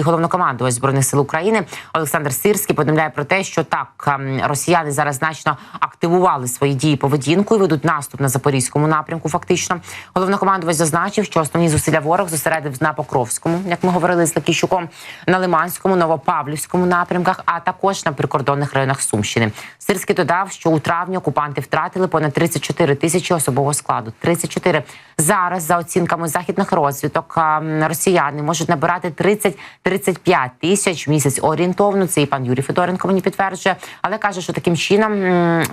Російський головнокомандувач збройних сил України Олександр Сирський повідомляє про те, що так ем, росіяни зараз значно активували свої дії поведінку і ведуть наступ на запорізькому напрямку. Фактично, головнокомандувач зазначив, що основні зусилля ворог зосередив на Покровському, як ми говорили з Лакіщуком, на Лиманському, Новопавлівському напрямках, а також на прикордонних районах Сумщини. Сирський додав, що у травні окупанти втратили понад 34 тисячі особового складу. 34. зараз, за оцінками західних розвиток, ем, росіяни можуть набирати 30-35 тисяч місяць орієнтовно. Це і пан Юрій Федоренко мені підтверджує, але каже, що таким чином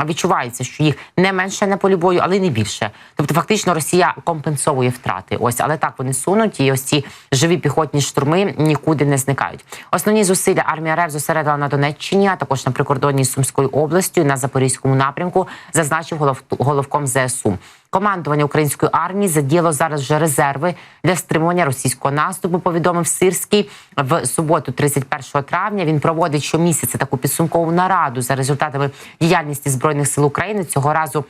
відчувається, що їх не менше на полі бою, але й не більше. Тобто, фактично, Росія компенсовує втрати. Ось, але так вони сунуть, і ось ці живі піхотні штурми нікуди не зникають. Основні зусилля армія РФ зосередила на Донеччині, а також на прикордонні з Сумською областю на Запорізькому напрямку, зазначив голов, головком ЗСУ. Командування української армії заділо зараз вже резерви для стримування російського наступу. Повідомив Сирський в суботу, 31 травня. Він проводить щомісяця таку підсумкову нараду за результатами діяльності збройних сил України. Цього разу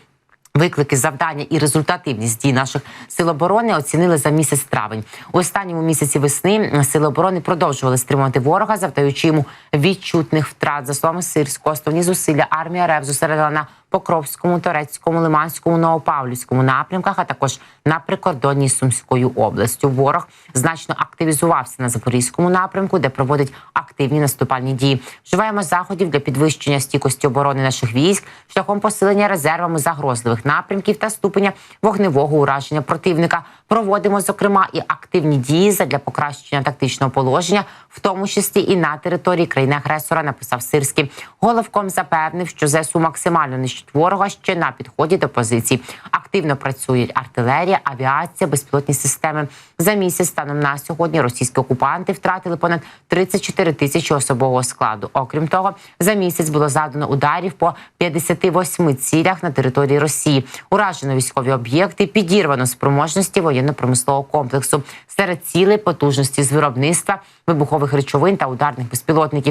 Виклики, завдання і результативність дій наших сил оборони оцінили за місяць травень. У останньому місяці весни сили оборони продовжували стримувати ворога, завдаючи йому відчутних втрат. За словами Сирського, основні зусилля армія РФ зосередила на Покровському, Торецькому, Лиманському, Новопавлівському напрямках, а також на прикордонні Сумською областю. Ворог значно активізувався на Запорізькому напрямку, де проводить активні наступальні дії. Вживаємо заходів для підвищення стійкості оборони наших військ шляхом посилення резервами загрозливих напрямків та ступеня вогневого ураження противника. Проводимо зокрема і активні дії для покращення тактичного положення, в тому числі і на території країни-агресора. Написав Сирський. Головком запевнив, що ЗСУ максимально нищить ворога ще на підході до позицій. Активно працюють артилерія, авіація, безпілотні системи. За місяць станом на сьогодні російські окупанти втратили понад 34 тисячі особового складу. Окрім того, за місяць було задано ударів по 58 цілях на території Росії. Уражено військові об'єкти, підірвано спроможності воєнно-промислового комплексу серед цілей потужності з виробництва вибухових речовин та ударних безпілотників.